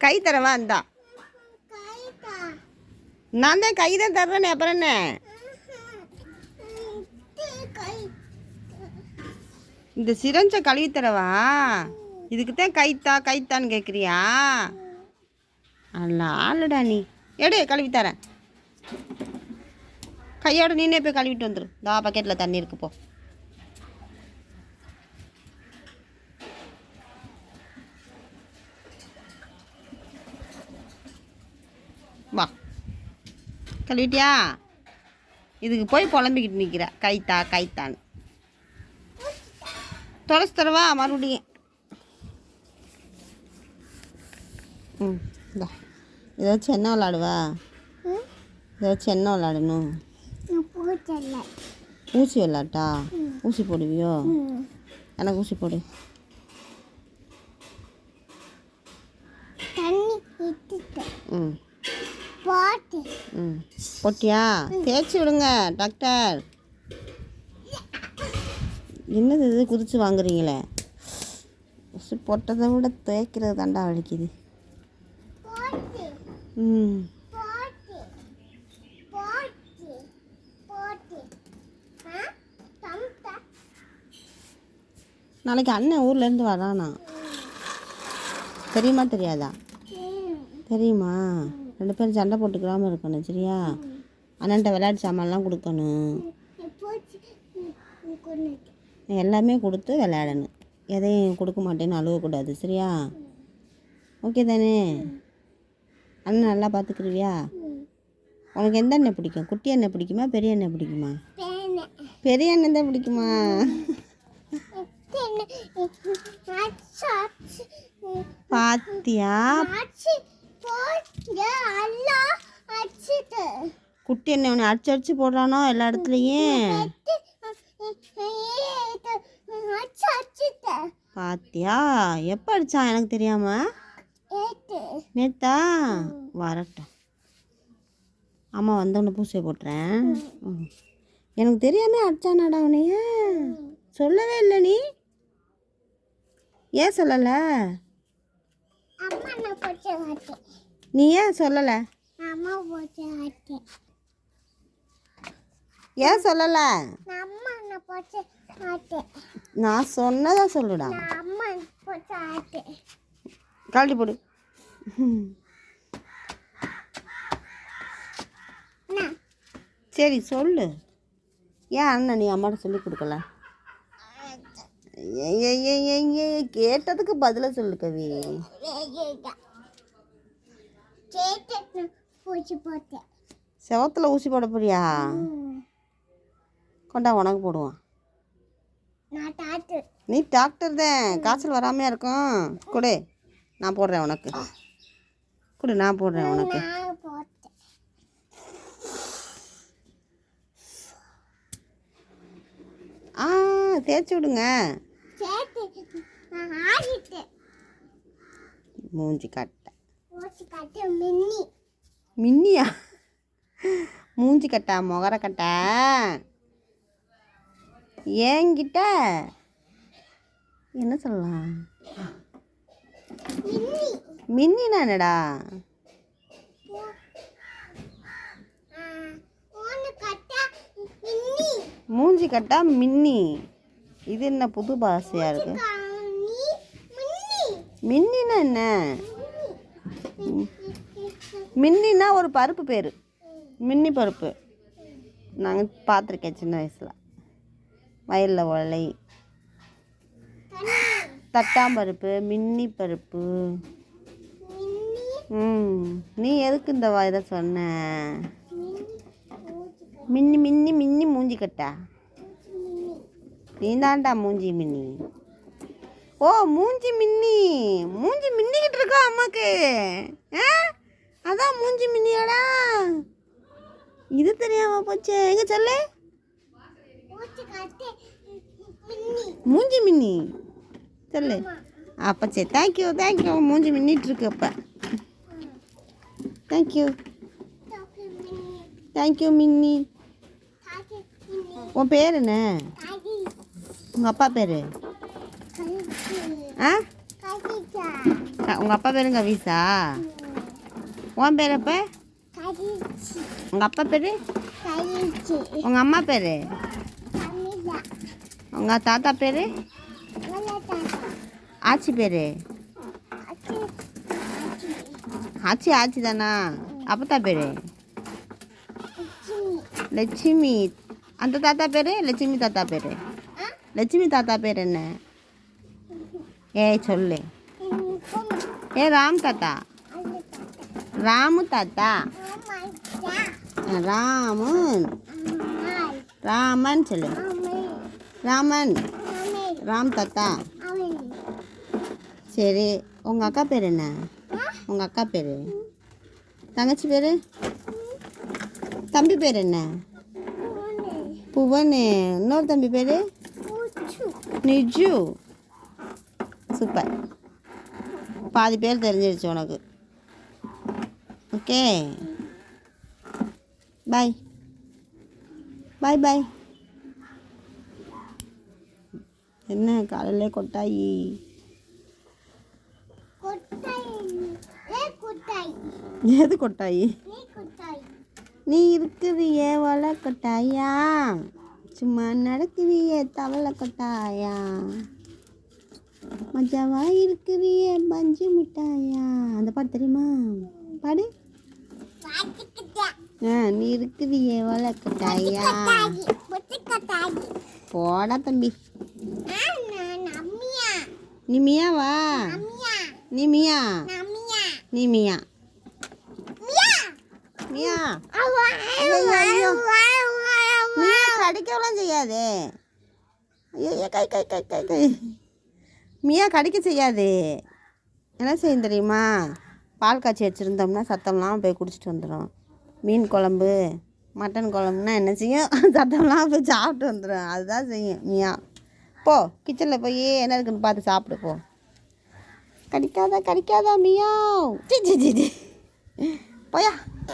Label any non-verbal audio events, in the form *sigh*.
கை தரவா இந்தா. நான் தான் கை தான் தர்றேனே அப்புறம் என்ன? இந்த சிரஞ்ச கழுவி தரவா? இதுக்கு தான் கைத்தா கைத்தான்னு கேட்குறியா அல்ல ஆளுடா நீ. எடு கழுவி தரேன். கையோட நீனே போய் கழுவிட்டு வந்துடும் தா பக்கெட்டில் தண்ணி இருக்கு போ. கழுவிட்டியா இதுக்கு போய் புலம்பிக்கிட்டு நிற்கிற கைத்தா கைத்தான்னு. தொலைச்சி தரவா மறுபடியும். ம் இந்தா. இதை வச்சு என்ன விளாடுவா? இதை வச்சு என்ன விளாடணும்? ஊசி விளாட்டா? ஊசி போடுவியோ? எனக்கு ஊசி போடு. ம். ம் போட்டியா? தேய்ச்சி விடுங்க டாக்டர். என்னது இது? குதிச்சு வாங்குறீங்களே. ஊசி போட்டதை விட தேய்க்கிறது தாண்டா வலிக்குது. ம். நாளைக்கு அண்ணன் ஊர்லேருந்து வரானா? தெரியுமா தெரியாதா? தெரியுமா? ரெண்டு பேரும் சண்டை போட்டுக்கிறாம இருக்கணும் சரியா? அண்ணன்ட்ட விளையாட்டு சாமான்லாம் கொடுக்கணும். எல்லாமே கொடுத்து விளையாடணும். எதையும் கொடுக்க மாட்டேன்னு அழுவக்கூடாது சரியா? ஓகே தானே? அண்ணன் நல்லா பார்த்துக்கிருவியா உனக்கு எந்த எண்ணெய் பிடிக்கும்? குட்டி எண்ணெய் பிடிக்குமா பெரிய எண்ணெய் பிடிக்குமா? பெரிய எண்ணெய் தான் பிடிக்குமா? பாத்தியா? குட்டி என்ன உன்னை அடிச்சு அடிச்சு போடுறானோ எல்லா இடத்துலையும்? பாத்தியா? எப்போ அடிச்சான் எனக்கு தெரியாம? நேத்தா? வரட்டும். அம்மா வந்தோடனே பூசை போட்டுறேன். எனக்கு தெரியாம அடிச்சானாடா உனைய சொல்லவே இல்லை நீ. ஏன் சொல்லலை அம்மா நான் போச்சு ஆட்டேன் நீ ஏன் சொல்லலை? ஏன் சொல்லலை? அம்மா நான் போச்சு ஆட்டேன் நான் சொன்னதா சொல்லுடா. கழட்டி போடு. சரி சொல்லு. ஏன் அண்ணன் நீ அம்மாட்ட சொல்லி கொடுக்கல ஏய், ஏய், ஏய், ஏய், ஏய், கேட்டதுக்கு பதில சொல்லு கவி. கேட்டு செவத்துல ஊசி போட போறியா? கொண்டா உனக்கு போடுவான் நீ டாக்டர் தான் காய்ச்சல் வராமையா இருக்கும். கொடு நான் போடுறேன் உனக்கு. கொடு நான் போடுறேன் உனக்கு. ஆ. தேய்ச்சி விடுங்க. மூஞ்சி கட்டை. மின்னியா? மூஞ்சி கட்டா முகர கட்டா. ஏங்கிட்ட? என்ன சொல்லலாம்? மின்னி. மின்னினா என்னடா? மூஞ்சி கட்டா மின்னி. இது என்ன புது பாஷையா இருக்கு? மின்னினா என்ன? மின்னினா ஒரு பருப்பு பேர். மின்னி பருப்பு. நாங்கள் பார்த்துருக்கேன் சின்ன வயசில். வயலில் ஒலை. தட்டாம்பருப்பு மின்னி பருப்பு. ம் நீ எதுக்கு இந்த வா- இதை சொன்ன? மின்னி மின்னி மின்னி மின்னி மூஞ்சி கட்டா? நீ தான்டா மூஞ்சி மின்னி. ஓ மூஞ்சி மின்னி. மூஞ்சி மின்னிக்கிட்டு இருக்கா அம்மாக்கு? ஆ? அதான் மூஞ்சி மின்னியாடா. இது தெரியாம போச்சே. எங்க சொல்லு? மூஞ்சி மின்னி. சொல்லு. அப்போ சரி தேங்க்யூ தேங்க்யூ மூஞ்சி மின்னிட்டு இருக்கு அப்போ. தேங்க்யூ தேங்க்யூ மின்னி. உன் பேர் என்ன? தேங்க்யூ மின்னி டாக்கு மின்னி உன் பேர் என்ன டாகி உங்கள் அப்பா பேர் கழுத்து ஆ கடிச்சா உங்கள் அப்பா பேரு கவிசா உன் பேர் அப்போ கடிச்சு உங்கள் அப்பா பேர் கடிச்சு உங்கள் அம்மா பேர் கமிதா உங்கள் தாத்தா பேர் வளர்த்தாத்தா ஆச்சி பேர் அச்சு அச்சு ஆச்சி ஆச்சி தானா அப்பத்தா பேர் அச்சு லட்சுமி அந்த தாத்தா பேர் லட்சுமி தாத்தா பேர் ஆ லட்சுமி தாத்தா பேர் என்ன? ஏய் சொல்லு. ஏ ராம் தாத்தா. தாத்தா ராமு தாத்தா. ராமன் ராமன் சொல்லு. ராமன். ராம் தாத்தா. சரி உங்கள் அக்கா பேர் என்ன? உங்கள் அக்கா பேர்? தங்கச்சி பேர்? தம்பி பேர் என்ன? புவன். இன்னொரு தம்பி பேர்? நிஜு சூப்பர். பாதி பேர் தெரிஞ்சிருச்சு உனக்கு. ஓகே. பாய். Bye bye. என்ன காலையிலே கொட்டாயி? ஏ எது கொட்டாயி? நீ இருக்குறியே வலை கொட்டாயா சும்மா நடக்குறியே தவளை கொட்டாயா? மஜாவா இருக்கிறியே பஞ்சு மிட்டாயா? அந்த பாட்டு தெரியுமா? பாடு. ஆ நீ இருக்கிறியே வலை கொட்டாயா? கொட்டாயி பொட்டு கொட்டாயி போடா தம்பி. ஆ நான் அம்மியா நீ மியாவா அம்மியா நீ மியா. ஐயோ, ஐயோ. மியா கடிக்கலாம் செய்யாதே ஐயோ கை கை கை கை கை. மியா கடிக்க செய்யாது. என்ன செய்யும் தெரியுமா? பால் காய்ச்சி வச்சுருந்தோம்னா சத்தம்லாம் போய் குடிச்சிட்டு வந்துடும் மீன் குழம்பு மட்டன் குழம்புனா என்ன செய்யும்? *laughs* சத்தம்லாம் போய் சாப்பிட்டு வந்துடும் அதுதான் செய்யும் மியா. போ கிச்சனில் போய் என்ன இருக்குன்னு பார்த்து சாப்பிடு போ. கடிக்காதா கடிக்காதா மியா. ஜி சி சி சி. போயா.